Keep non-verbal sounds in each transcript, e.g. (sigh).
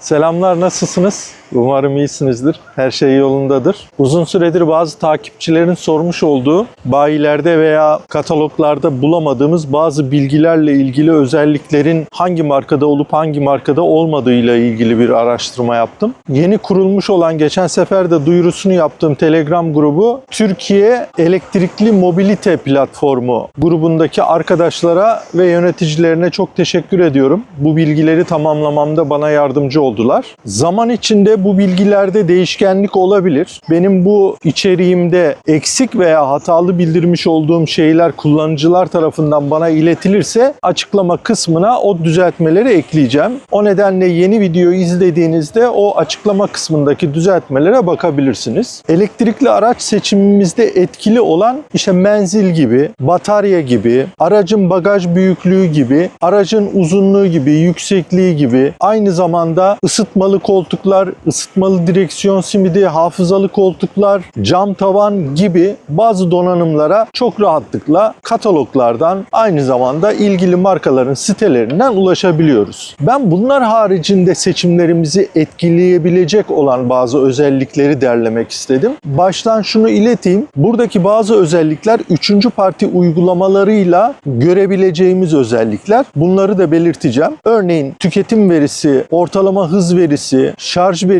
Selamlar nasılsınız? Umarım iyisinizdir. Her şey yolundadır. Uzun süredir bazı takipçilerin sormuş olduğu bayilerde veya kataloglarda bulamadığımız bazı bilgilerle ilgili özelliklerin hangi markada olup hangi markada olmadığıyla ilgili bir araştırma yaptım. Yeni kurulmuş olan geçen sefer de duyurusunu yaptığım Telegram grubu Türkiye Elektrikli Mobilite Platformu grubundaki arkadaşlara ve yöneticilerine çok teşekkür ediyorum. Bu bilgileri tamamlamamda bana yardımcı oldular. Zaman içinde bu bilgilerde değişkenlik olabilir. Benim bu içeriğimde eksik veya hatalı bildirmiş olduğum şeyler kullanıcılar tarafından bana iletilirse açıklama kısmına o düzeltmeleri ekleyeceğim. O nedenle yeni videoyu izlediğinizde o açıklama kısmındaki düzeltmelere bakabilirsiniz. Elektrikli araç seçimimizde etkili olan işte menzil gibi, batarya gibi, aracın bagaj büyüklüğü gibi, aracın uzunluğu gibi, yüksekliği gibi, aynı zamanda ısıtmalı koltuklar, ısıtmalı direksiyon simidi, hafızalı koltuklar, cam tavan gibi bazı donanımlara çok rahatlıkla kataloglardan aynı zamanda ilgili markaların sitelerinden ulaşabiliyoruz. Ben bunlar haricinde seçimlerimizi etkileyebilecek olan bazı özellikleri derlemek istedim. Baştan şunu ileteyim. Buradaki bazı özellikler üçüncü parti uygulamalarıyla görebileceğimiz özellikler. Bunları da belirteceğim. Örneğin tüketim verisi, ortalama hız verisi, şarj verisi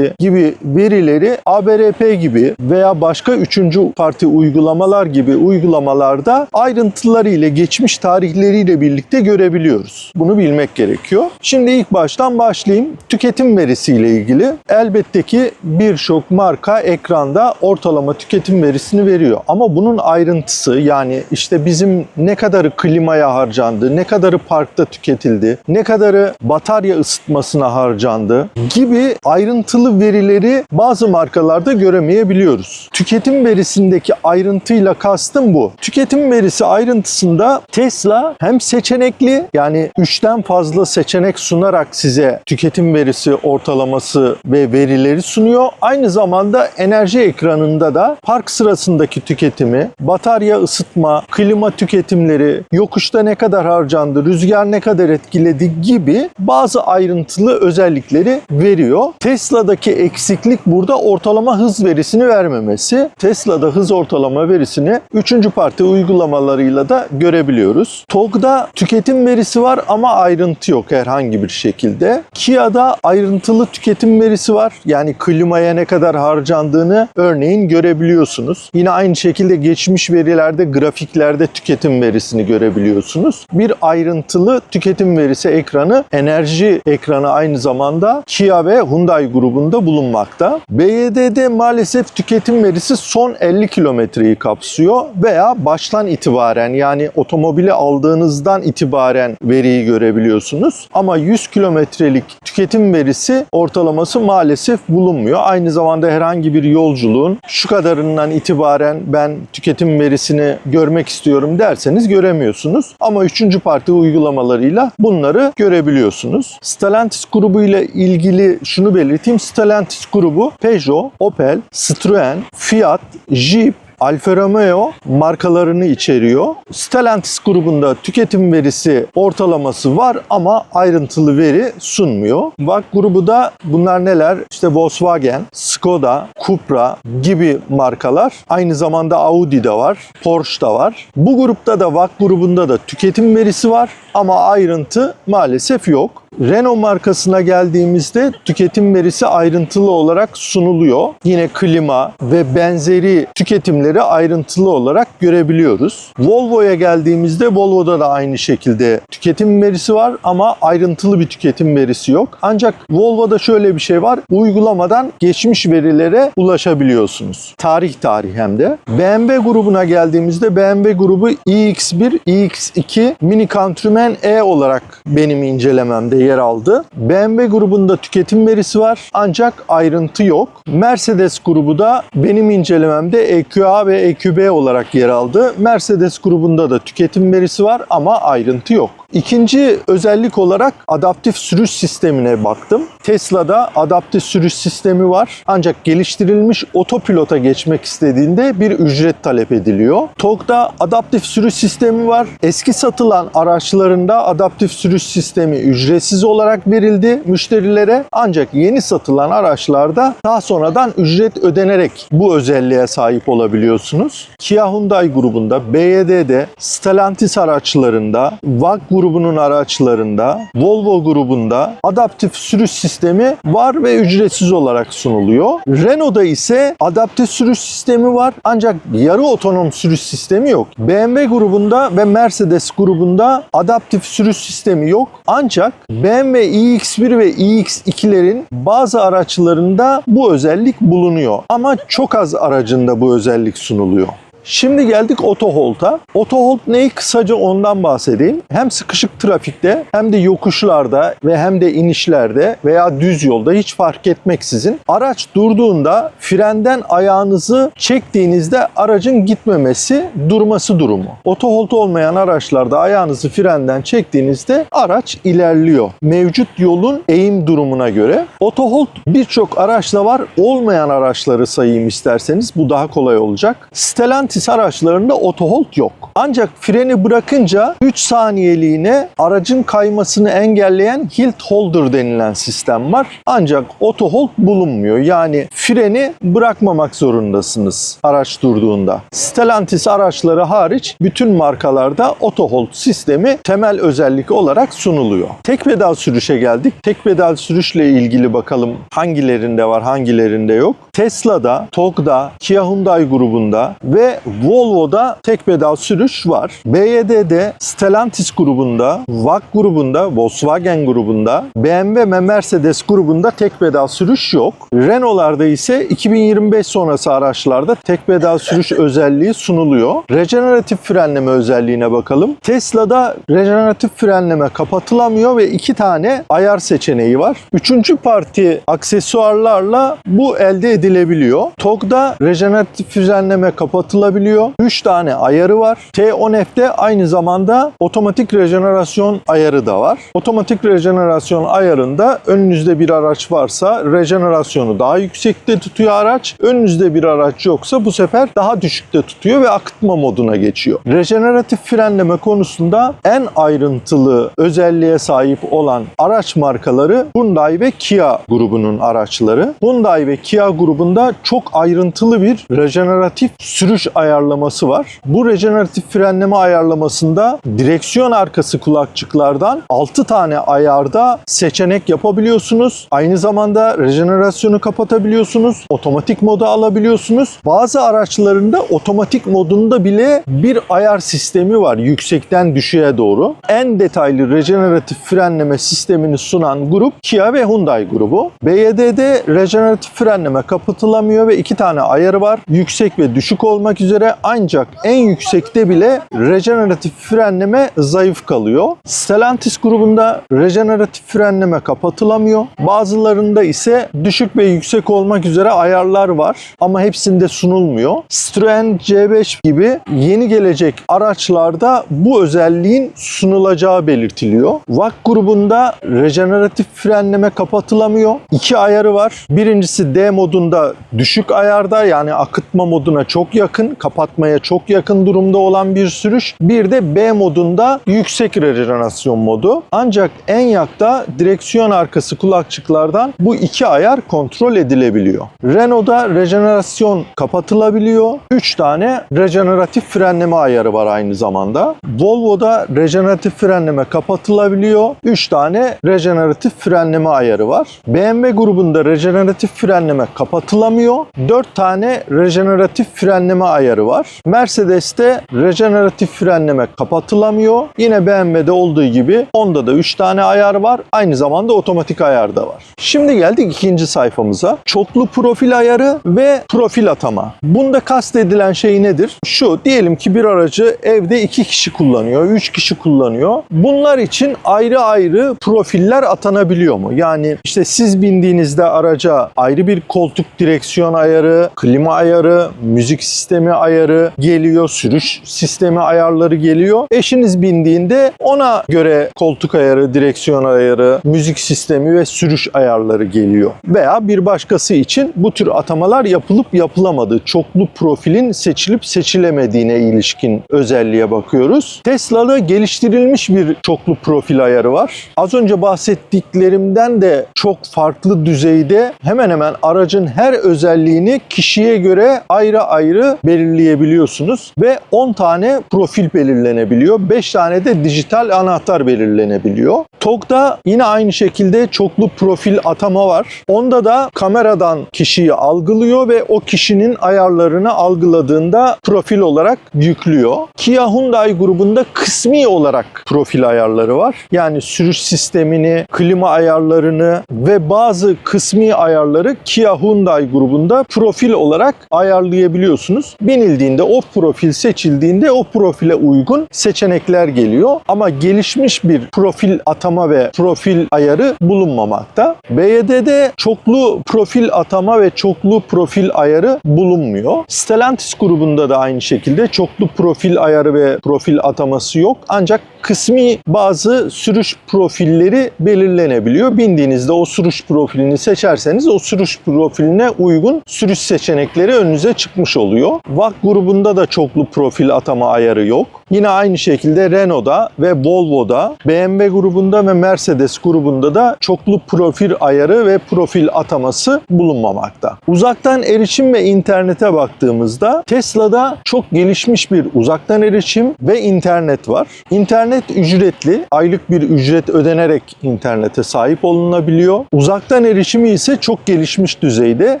gibi verileri ABRP gibi veya başka üçüncü parti uygulamalar gibi uygulamalarda ayrıntılarıyla, geçmiş tarihleriyle birlikte görebiliyoruz. Bunu bilmek gerekiyor. Şimdi ilk baştan başlayayım. Tüketim verisiyle ilgili elbette ki birçok marka ekranda ortalama tüketim verisini veriyor. Ama bunun ayrıntısı yani işte bizim ne kadarı klimaya harcandı, ne kadarı parkta tüketildi, ne kadarı batarya ısıtmasına harcandı gibi ayrıntılı verileri bazı markalarda göremeyebiliyoruz. Tüketim verisindeki ayrıntıyla kastım bu. Tüketim verisi ayrıntısında Tesla hem seçenekli yani 3'ten fazla seçenek sunarak size tüketim verisi ortalaması ve verileri sunuyor. Aynı zamanda enerji ekranında da park sırasındaki tüketimi, batarya ısıtma, klima tüketimleri, yokuşta ne kadar harcandı, rüzgar ne kadar etkiledi gibi bazı ayrıntılı özellikleri veriyor. Tesla'daki eksiklik burada ortalama hız verisini vermemesi. Tesla'da hız ortalama verisini 3. parti uygulamalarıyla da görebiliyoruz. TOG'da tüketim verisi var ama ayrıntı yok herhangi bir şekilde. Kia'da ayrıntılı tüketim verisi var. Yani klimaya ne kadar harcandığını örneğin görebiliyorsunuz. Yine aynı şekilde geçmiş verilerde grafiklerde tüketim verisini görebiliyorsunuz. Bir ayrıntılı tüketim verisi ekranı enerji ekranı aynı zamanda Kia ve Hyundai grubunda bulunmakta. BYD'de maalesef tüketim verisi son 50 kilometreyi kapsıyor veya baştan itibaren yani otomobili aldığınızdan itibaren veriyi görebiliyorsunuz. Ama 100 kilometrelik tüketim verisi ortalaması maalesef bulunmuyor. Aynı zamanda herhangi bir yolculuğun şu kadarından itibaren ben tüketim verisini görmek istiyorum derseniz göremiyorsunuz. Ama üçüncü parti uygulamalarıyla bunları görebiliyorsunuz. Stellantis grubu ile ilgili şunu belirteyim. Stellantis grubu Peugeot, Opel, Citroen, Fiat, Jeep, Alfa Romeo markalarını içeriyor. Stellantis grubunda tüketim verisi ortalaması var ama ayrıntılı veri sunmuyor. VAK grubu da bunlar neler? İşte Volkswagen, Skoda, Cupra gibi markalar. Aynı zamanda Audi de var, Porsche da var. Bu grupta da VAK grubunda da tüketim verisi var ama ayrıntı maalesef yok. Renault markasına geldiğimizde tüketim verisi ayrıntılı olarak sunuluyor. Yine klima ve benzeri tüketimleri ayrıntılı olarak görebiliyoruz. Volvo'ya geldiğimizde Volvo'da da aynı şekilde tüketim verisi var ama ayrıntılı bir tüketim verisi yok. Ancak Volvo'da şöyle bir şey var. Uygulamadan geçmiş verilere ulaşabiliyorsunuz. Tarih tarih hem de. BMW grubuna geldiğimizde BMW grubu iX1, iX2 Mini Countryman E olarak benim incelememde yer aldı. BMW grubunda tüketim verisi var ancak ayrıntı yok. Mercedes grubu da benim incelememde EQA ve EQB olarak yer aldı. Mercedes grubunda da tüketim verisi var ama ayrıntı yok. İkinci özellik olarak adaptif sürüş sistemine baktım. Tesla'da adaptif sürüş sistemi var. Ancak geliştirilmiş otopilota geçmek istediğinde bir ücret talep ediliyor. TOG'da adaptif sürüş sistemi var. Eski satılan araçlarında adaptif sürüş sistemi ücretsiz olarak verildi müşterilere. Ancak yeni satılan araçlarda daha sonradan ücret ödenerek bu özelliğe sahip olabiliyorsunuz. Kia Hyundai grubunda, BYD'de, Stellantis araçlarında, VAG grubunun araçlarında, Volvo grubunda adaptif sürüş sistemi var ve ücretsiz olarak sunuluyor. Renault'da ise adaptif sürüş sistemi var ancak yarı otonom sürüş sistemi yok. BMW grubunda ve Mercedes grubunda adaptif sürüş sistemi yok. Ancak BMW iX1 ve iX2'lerin bazı araçlarında bu özellik bulunuyor. Ama çok az aracında bu özellik sunuluyor. Şimdi geldik otoholt'a. Otoholt neyi? Kısaca ondan bahsedeyim. Hem sıkışık trafikte hem de yokuşlarda ve hem de inişlerde veya düz yolda hiç fark etmeksizin araç durduğunda frenden ayağınızı çektiğinizde aracın gitmemesi, durması durumu. Otoholt olmayan araçlarda ayağınızı frenden çektiğinizde araç ilerliyor. Mevcut yolun eğim durumuna göre. Otoholt birçok araçla var. Olmayan araçları sayayım isterseniz. Bu daha kolay olacak. Stellantis araçlarında otohold yok. Ancak freni bırakınca 3 saniyeliğine aracın kaymasını engelleyen hilt holder denilen sistem var. Ancak otohold bulunmuyor. Yani freni bırakmamak zorundasınız araç durduğunda. Stellantis araçları hariç bütün markalarda otohold sistemi temel özellik olarak sunuluyor. Tek pedal sürüşe geldik. Tek pedal sürüşle ilgili bakalım hangilerinde var, hangilerinde yok. Tesla'da, TOG'da, Kia Hyundai grubunda ve Volvo'da tek pedal sürüş var. BYD'de, Stellantis grubunda, VAG grubunda, Volkswagen grubunda, BMW ve Mercedes grubunda tek pedal sürüş yok. Renault'larda ise 2025 sonrası araçlarda tek pedal sürüş (laughs) özelliği sunuluyor. Rejeneratif frenleme özelliğine bakalım. Tesla'da rejeneratif frenleme kapatılamıyor ve iki tane ayar seçeneği var. Üçüncü parti aksesuarlarla bu elde edilebiliyor. TOG'da rejeneratif frenleme kapatılabiliyor. 3 tane ayarı var. T10F'de aynı zamanda otomatik rejenerasyon ayarı da var. Otomatik rejenerasyon ayarında önünüzde bir araç varsa rejenerasyonu daha yüksekte tutuyor araç. Önünüzde bir araç yoksa bu sefer daha düşükte tutuyor ve akıtma moduna geçiyor. Rejeneratif frenleme konusunda en ayrıntılı özelliğe sahip olan araç markaları Hyundai ve Kia grubunun araçları. Hyundai ve Kia grubunda çok ayrıntılı bir rejeneratif sürüş ayarlaması var. Bu rejeneratif frenleme ayarlamasında direksiyon arkası kulakçıklardan 6 tane ayarda seçenek yapabiliyorsunuz. Aynı zamanda rejenerasyonu kapatabiliyorsunuz. Otomatik moda alabiliyorsunuz. Bazı araçlarında otomatik modunda bile bir ayar sistemi var yüksekten düşüğe doğru. En detaylı rejeneratif frenleme sistemini sunan grup Kia ve Hyundai grubu. BYD'de rejeneratif frenleme kapatılamıyor ve iki tane ayarı var. Yüksek ve düşük olmak üzere ancak en yüksekte bile rejeneratif frenleme zayıf kalıyor. Stellantis grubunda rejeneratif frenleme kapatılamıyor. Bazılarında ise düşük ve yüksek olmak üzere ayarlar var ama hepsinde sunulmuyor. Citroen C5 gibi yeni gelecek araçlarda bu özelliğin sunulacağı belirtiliyor. VAG grubunda rejeneratif frenleme kapatılamıyor. İki ayarı var. Birincisi D modunda düşük ayarda yani akıtma moduna çok yakın, kapatmaya çok yakın durumda olan bir sürüş. Bir de B modunda yüksek rejenerasyon modu. Ancak en yakta direksiyon arkası kulakçıklardan bu iki ayar kontrol edilebiliyor. Renault'da rejenerasyon kapatılabiliyor. 3 tane rejeneratif frenleme ayarı var aynı zamanda. Volvo'da rejeneratif frenleme kapatılabiliyor. 3 tane rejeneratif frenleme ayarı var. BMW grubunda rejeneratif frenleme kapatılamıyor. 4 tane rejeneratif frenleme ayarı var. Mercedes'te rejeneratif frenleme kapatılamıyor. Yine BMW'de olduğu gibi onda da 3 tane ayar var. Aynı zamanda otomatik ayar da var. Şimdi geldik ikinci sayfamıza. Çoklu profil ayarı ve profil atama. Bunda kastedilen şey nedir? Şu diyelim ki bir aracı evde 2 kişi kullanıyor, 3 kişi kullanıyor. Bunlar için ayrı ayrı profiller atanabiliyor mu? Yani işte siz bindiğinizde araca ayrı bir koltuk direksiyon ayarı, klima ayarı, müzik sistemi ayarı geliyor, sürüş sistemi ayarları geliyor. Eşiniz bindiğinde ona göre koltuk ayarı, direksiyon ayarı, müzik sistemi ve sürüş ayarları geliyor. Veya bir başkası için bu tür atamalar yapılıp yapılamadığı, çoklu profilin seçilip seçilemediğine ilişkin özelliğe bakıyoruz. Tesla'da geliştirilmiş bir çoklu profil ayarı var. Az önce bahsettiklerimden de çok farklı düzeyde hemen hemen aracın her özelliğini kişiye göre ayrı ayrı belirleyebiliyorsunuz ve 10 tane profil belirlenebiliyor. 5 tane de dijital anahtar belirlenebiliyor. TOG'da yine aynı şekilde çoklu profil atama var. Onda da kameradan kişiyi algılıyor ve o kişinin ayarlarını algıladığında profil olarak yüklüyor. Kia Hyundai grubunda kısmi olarak profil ayarları var. Yani sürüş sistemini, klima ayarlarını ve bazı kısmi ayarları Kia Hyundai grubunda profil olarak ayarlayabiliyorsunuz. Binildiğinde o profil seçildiğinde o profile uygun seçenekler geliyor. Ama gelişmiş bir profil atama ve profil ayarı bulunmamakta. BYD'de çoklu profil atama ve çoklu profil ayarı bulunmuyor. Stellantis grubunda da aynı şekilde çoklu profil ayarı ve profil ataması yok. Ancak kısmi bazı sürüş profilleri belirlenebiliyor. Bindiğinizde o sürüş profilini seçerseniz o sürüş profiline uygun sürüş seçenekleri önünüze çıkmış oluyor. VAK grubunda da çoklu profil atama ayarı yok. Yine aynı şekilde Renault'da ve Volvo'da, BMW grubunda ve Mercedes grubunda da çoklu profil ayarı ve profil ataması bulunmamakta. Uzaktan erişim ve internete baktığımızda Tesla'da çok gelişmiş bir uzaktan erişim ve internet var. İnternet ücretli, aylık bir ücret ödenerek internete sahip olunabiliyor. Uzaktan erişimi ise çok gelişmiş düzeyde.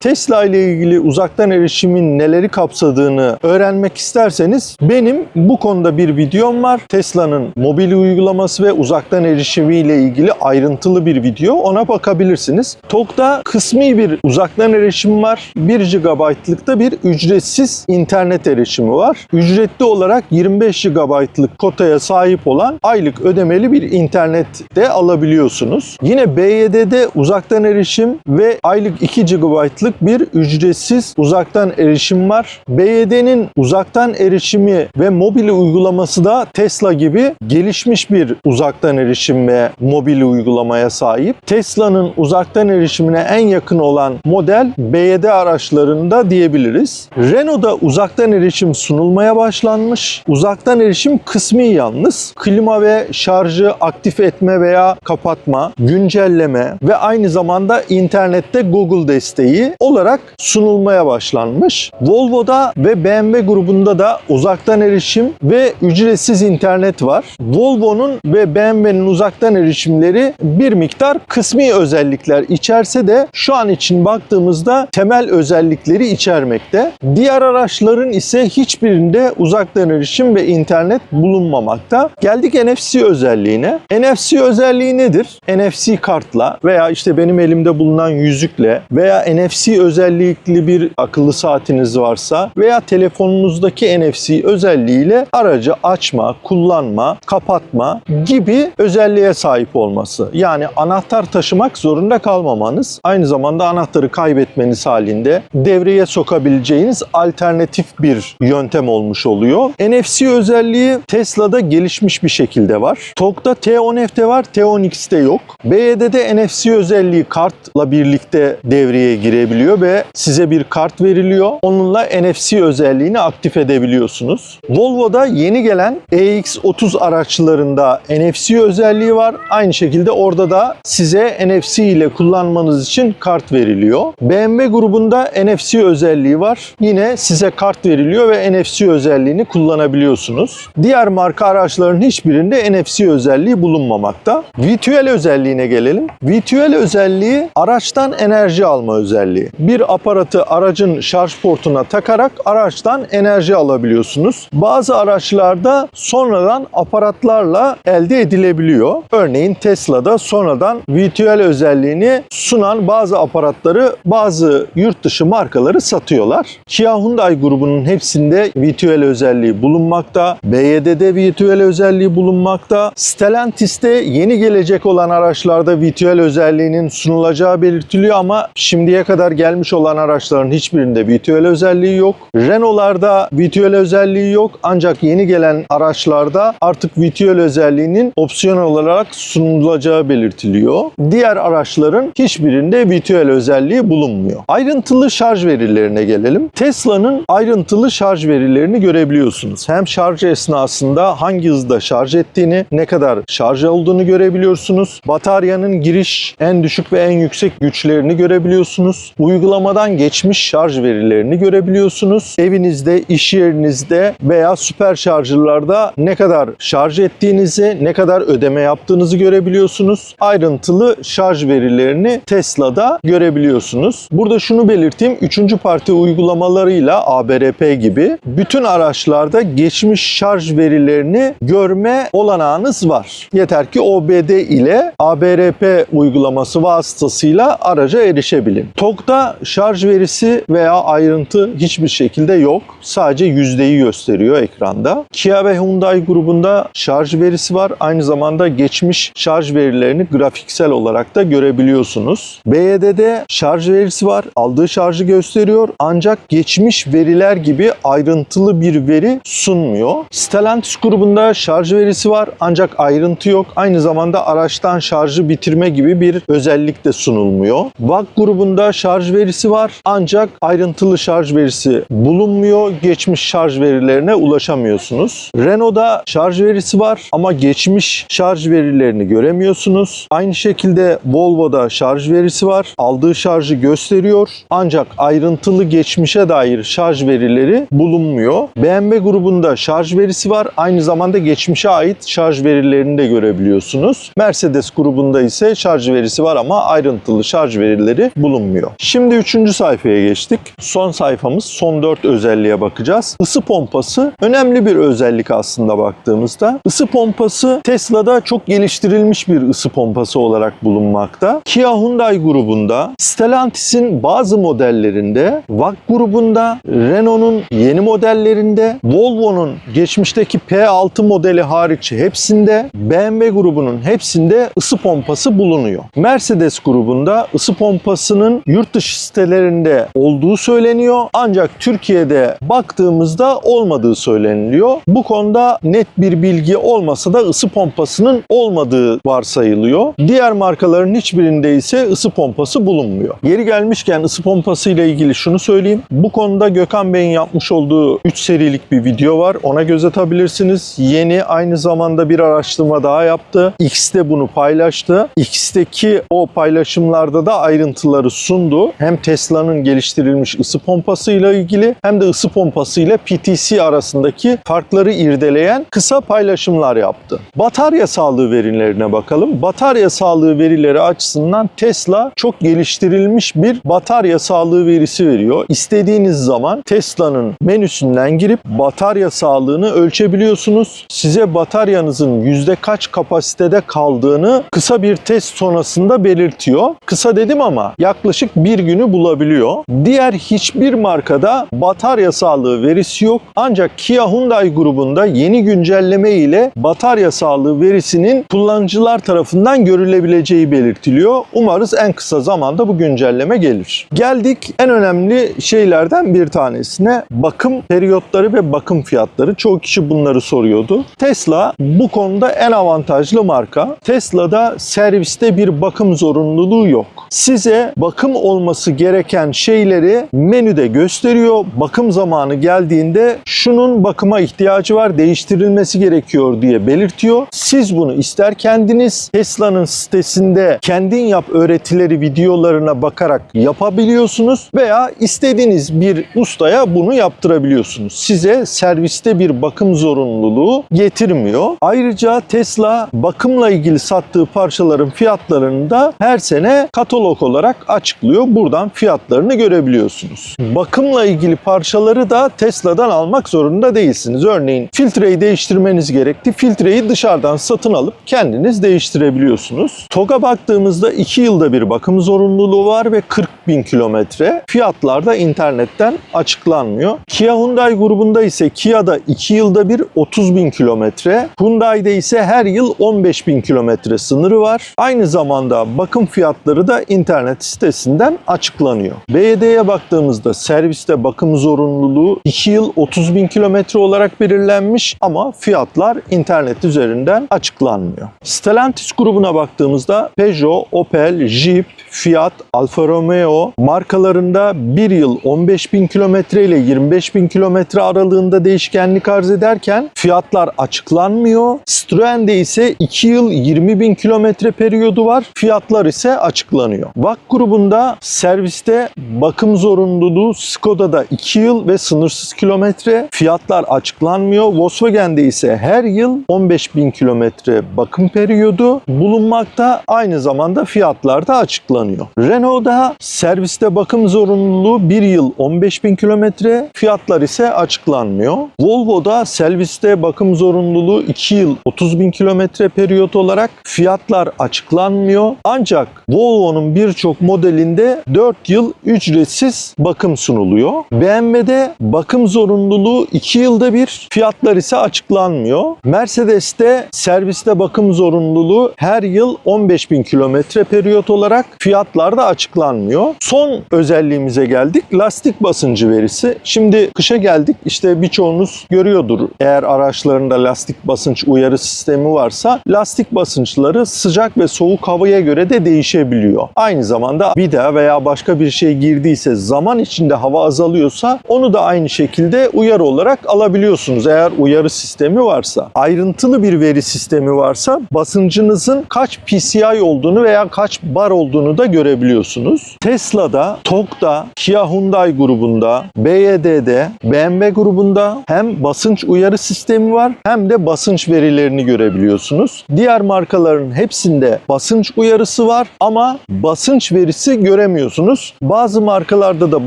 Tesla ile ilgili uzaktan erişimin neleri kapsadığını öğrenmek isterseniz benim bu konuda bir videom var. Tesla'nın mobil uygulaması ve uzaktan erişimi ile ilgili ayrıntılı bir video. Ona bakabilirsiniz. TOG'da kısmi bir uzaktan erişim var. 1 GB'lıkta bir ücretsiz internet erişimi var. Ücretli olarak 25 GB'lık kotaya sahip olan aylık ödemeli bir internet de alabiliyorsunuz. Yine BYD'de uzaktan erişim ve aylık 2 GB'lık bir ücretsiz uzaktan erişim var. BYD'nin uzaktan erişimi ve mobil uygulaması da Tesla gibi gelişmiş bir uzaktan erişim ve mobil uygulamaya sahip. Tesla'nın uzaktan erişimine en yakın olan model BYD araçlarında diyebiliriz. Renault'da uzaktan erişim sunulmaya başlanmış. Uzaktan erişim kısmi yalnız. Klima ve şarjı aktif etme veya kapatma, güncelleme ve aynı zamanda internette Google desteği olarak sunulmaya başlanmış. Volvo'da ve BMW grubunda da uzaktan erişim ve ücretsiz internet var. Volvo'nun ve BMW'nin uzaktan erişimleri bir miktar kısmi özellikler içerse de şu an için baktığımızda temel özellikleri içermekte. Diğer araçların ise hiçbirinde uzaktan erişim ve internet bulunmamakta. Geldik NFC özelliğine. NFC özelliği nedir? NFC kartla veya işte benim elimde bulunan yüzükle veya NFC özellikli bir akıllı saatiniz varsa veya telefonunuzdaki NFC özelliğiyle aracı açma, kullanma, kapatma gibi özelliğe sahip olması. Yani anahtar taşımak zorunda kalmamanız, aynı zamanda anahtarı kaybetmeniz halinde devreye sokabileceğiniz alternatif bir yöntem olmuş oluyor. NFC özelliği Tesla'da gelişmiş bir şekilde var. TOG'da T10F'de var, T10X'te yok. BYD'de NFC özelliği kartla birlikte devreye girebiliyor ve size bir kart veriliyor. Onunla NFC özelliğini aktif edebiliyorsunuz. Volvo'da yeni gelen EX30 araçlarında NFC özelliği var. Aynı şekilde orada da size NFC ile kullanmanız için kart veriliyor. BMW grubunda NFC özelliği var. Yine size kart veriliyor ve NFC özelliğini kullanabiliyorsunuz. Diğer marka araçların hiçbirinde NFC özelliği bulunmamakta. Virtual özelliğine gelelim. Virtual özelliği araçtan enerji alma özelliği. Bir aparatı aracın şarj portuna takarak araçtan enerji alabiliyorsunuz. Bazı araçlarda sonradan aparatlarla elde edilebiliyor. Örneğin Tesla'da sonradan virtual özelliğini sunan bazı aparatları bazı yurt dışı markaları satıyorlar. Kia Hyundai grubunun hepsinde virtual özelliği bulunmakta. BYD'de virtual özelliği bulunmakta. Stellantis'te yeni gelecek olan araçlarda virtual özelliğinin sunulacağı belirtiliyor ama şimdiye kadar gelmiş olan araçların hiçbirinde virtual özelliği yok. Renault'larda virtual özelliği yok ancak yeni gelen araçlarda artık vitüel özelliğinin opsiyonel olarak sunulacağı belirtiliyor. Diğer araçların hiçbirinde vitüel özelliği bulunmuyor. Ayrıntılı şarj verilerine gelelim. Tesla'nın ayrıntılı şarj verilerini görebiliyorsunuz. Hem şarj esnasında hangi hızda şarj ettiğini, ne kadar şarj olduğunu görebiliyorsunuz. Bataryanın giriş en düşük ve en yüksek güçlerini görebiliyorsunuz. Uygulamadan geçmiş şarj verilerini görebiliyorsunuz. Evinizde, iş yerinizde veya süper şarjırlarda ne kadar şarj ettiğinizi, ne kadar ödeme yaptığınızı görebiliyorsunuz. Ayrıntılı şarj verilerini Tesla'da görebiliyorsunuz. Burada şunu belirteyim. Üçüncü parti uygulamalarıyla ABRP gibi bütün araçlarda geçmiş şarj verilerini görme olanağınız var. Yeter ki OBD ile ABRP uygulaması vasıtasıyla araca erişebilin. TOG'da şarj verisi veya ayrıntı hiçbir şekilde yok. Sadece yüzdeyi gösteriyor ekranda. Kia ve Hyundai grubunda şarj verisi var. Aynı zamanda geçmiş şarj verilerini grafiksel olarak da görebiliyorsunuz. BYD'de şarj verisi var. Aldığı şarjı gösteriyor. Ancak geçmiş veriler gibi ayrıntılı bir veri sunmuyor. Stellantis grubunda şarj verisi var. Ancak ayrıntı yok. Aynı zamanda araçtan şarjı bitirme gibi bir özellik de sunulmuyor. VAG grubunda şarj verisi var. Ancak ayrıntılı şarj verisi bulunmuyor. Geçmiş şarj verilerine ulaşamıyorsunuz. Renault'da şarj verisi var ama geçmiş şarj verilerini göremiyorsunuz. Aynı şekilde Volvo'da şarj verisi var. Aldığı şarjı gösteriyor. Ancak ayrıntılı geçmişe dair şarj verileri bulunmuyor. BMW grubunda şarj verisi var. Aynı zamanda geçmişe ait şarj verilerini de görebiliyorsunuz. Mercedes grubunda ise şarj verisi var ama ayrıntılı şarj verileri bulunmuyor. Şimdi üçüncü sayfaya geçtik. Son sayfamız son 4 özelliğe bakacağız. Isı pompası önemli bir özellik aslında baktığımızda. Isı pompası Tesla'da çok geliştirilmiş bir ısı pompası olarak bulunmakta. Kia Hyundai grubunda, Stellantis'in bazı modellerinde, VAG grubunda, Renault'un yeni modellerinde, Volvo'nun geçmişteki P6 modeli hariç hepsinde, BMW grubunun hepsinde ısı pompası bulunuyor. Mercedes grubunda ısı pompasının yurt dışı sitelerinde olduğu söyleniyor. Ancak Türkiye'de baktığımızda olmadığı söyleniliyor. Bu konuda net bir bilgi olmasa da ısı pompasının olmadığı varsayılıyor. Diğer markaların hiçbirinde ise ısı pompası bulunmuyor. Yeri gelmişken ısı pompası ile ilgili şunu söyleyeyim. Bu konuda Gökhan Bey'in yapmış olduğu 3 serilik bir video var. Ona göz atabilirsiniz. Yeni aynı zamanda bir araştırma daha yaptı. X de bunu paylaştı. X'teki o paylaşımlarda da ayrıntıları sundu. Hem Tesla'nın geliştirilmiş ısı pompası ile ilgili hem de ısı pompası ile PTC arasındaki farkları irdeleyen kısa paylaşımlar yaptı. Batarya sağlığı verilerine bakalım. Batarya sağlığı verileri açısından Tesla çok geliştirilmiş bir batarya sağlığı verisi veriyor. İstediğiniz zaman Tesla'nın menüsünden girip batarya sağlığını ölçebiliyorsunuz. Size bataryanızın yüzde kaç kapasitede kaldığını kısa bir test sonrasında belirtiyor. Kısa dedim ama yaklaşık bir günü bulabiliyor. Diğer hiçbir markada batarya sağlığı verisi yok. Ancak Kia Hyundai grubunda yeni güncelleme ile batarya sağlığı verisinin kullanıcılar tarafından görülebileceği belirtiliyor. Umarız en kısa zamanda bu güncelleme gelir. Geldik en önemli şeylerden bir tanesine bakım periyotları ve bakım fiyatları. Çoğu kişi bunları soruyordu. Tesla bu konuda en avantajlı marka. Tesla'da serviste bir bakım zorunluluğu yok. Size bakım olması gereken şeyleri menüde gösteriyor. Bakım zamanı geldiğinde şunun bakıma ihtiyacı var, değiştirilmesi gerekiyor diye belirtiyor. Siz bunu ister kendiniz Tesla'nın sitesinde kendin yap öğretileri videolarına bakarak yapabiliyorsunuz veya istediğiniz bir ustaya bunu yaptırabiliyorsunuz. Size serviste bir bakım zorunluluğu getirmiyor. Ayrıca Tesla bakımla ilgili sattığı parçaların fiyatlarını da her sene katalog olarak açıklıyor. Buradan fiyatlarını görebiliyorsunuz. Bakımla ilgili parçaları da Tesla'dan almak zorunda değilsiniz. Örneğin filtreyi değiştirmeniz gerekti. Filtreyi dışarıdan satın alıp kendiniz değiştirebiliyorsunuz. TOG'a baktığımızda 2 yılda bir bakım zorunluluğu var ve 40 bin kilometre. Fiyatlar da internetten açıklanmıyor. Kia Hyundai grubunda ise Kia'da 2 yılda bir 30 bin kilometre. Hyundai'de ise her yıl 15 bin kilometre sınırı var. Aynı zamanda bakım fiyatları da internet sitesinden açıklanıyor. BYD'ye baktığımızda serviste bakım zorunluluğu 2 yıl 30 bin kilometre olarak belirlenmiş ama fiyatlar internet üzerinden açıklanmıyor. Stellantis grubuna baktığımızda Peugeot, Opel, Jeep, Fiat, Alfa Romeo markalarında 1 yıl 15.000 kilometre ile 25.000 kilometre aralığında değişkenlik arz ederken fiyatlar açıklanmıyor. Citroen'de ise 2 yıl 20.000 kilometre periyodu var. Fiyatlar ise açıklanıyor. VAK grubunda serviste bakım zorunluluğu Skoda'da 2 yıl ve sınırsız kilometre. Fiyatlar açıklanmıyor. Volkswagen'de ise her yıl 15.000 kilometre bakım periyodu bulunmakta. Aynı zamanda fiyatlar da açıklanıyor. Renault'da serviste bakım zorunluluğu 1 yıl 15.000 kilometre. Fiyatlar ise açıklanmıyor. Volvo'da serviste bakım zorunluluğu 2 yıl 30.000 kilometre periyot olarak fiyatlar açıklanmıyor. Ancak Volvo'nun birçok modelinde 4 yıl ücretsiz bakım sunuluyor. BMW'de bakım zorunluluğu 2 yılda bir, fiyatlar ise açıklanmıyor. Mercedes'te serviste bakım zorunluluğu her yıl 15.000 kilometre periyot olarak fiyatlar da açıklanmıyor. Son özelliğimize geldik. Lastik basıncı verisi. Şimdi kışa geldik. İşte birçoğunuz görüyordur. Eğer araçlarında lastik basınç uyarı sistemi varsa lastik basınçları sıcak ve soğuk havaya göre de değişebiliyor. Aynı zamanda vida veya başka bir şey girdiyse zaman içinde hava azalıyorsa onu da aynı şekilde uyarı olarak alabiliyorsunuz eğer uyarı sistemi varsa. Ayrıntılı bir veri sistemi varsa basıncınızın kaç PCI olduğunu veya kaç bar olduğunu da görebiliyorsunuz. Tesla'da, TOG'da, Kia Hyundai grubunda, BYD'de, BMW grubunda hem basınç uyarı sistemi var hem de basınç verilerini görebiliyorsunuz. Diğer markaların hepsinde basınç uyarısı var ama basınç verisi göremiyorsunuz. Bazı markalarda da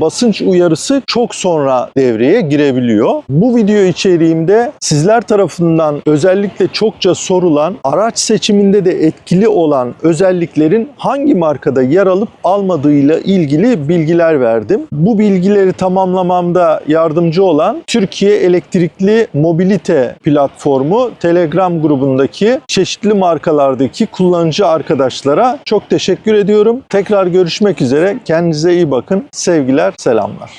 basınç uyarısı çok sonra devreye girebiliyor. Bu video içeriğimde sizler tarafından özellikle çokça sorulan araç seçiminde de etkili olan özelliklerin hangi markada yer alıp almadığıyla ilgili bilgiler verdim. Bu bilgileri tamamlamamda yardımcı olan Türkiye Elektrikli Mobilite platformu Telegram grubundaki çeşitli markalardaki kullanıcı arkadaşlara çok teşekkür ediyorum. Tekrar görüşmek üzere. Kendinize iyi bakın. Sevgiler, selamlar.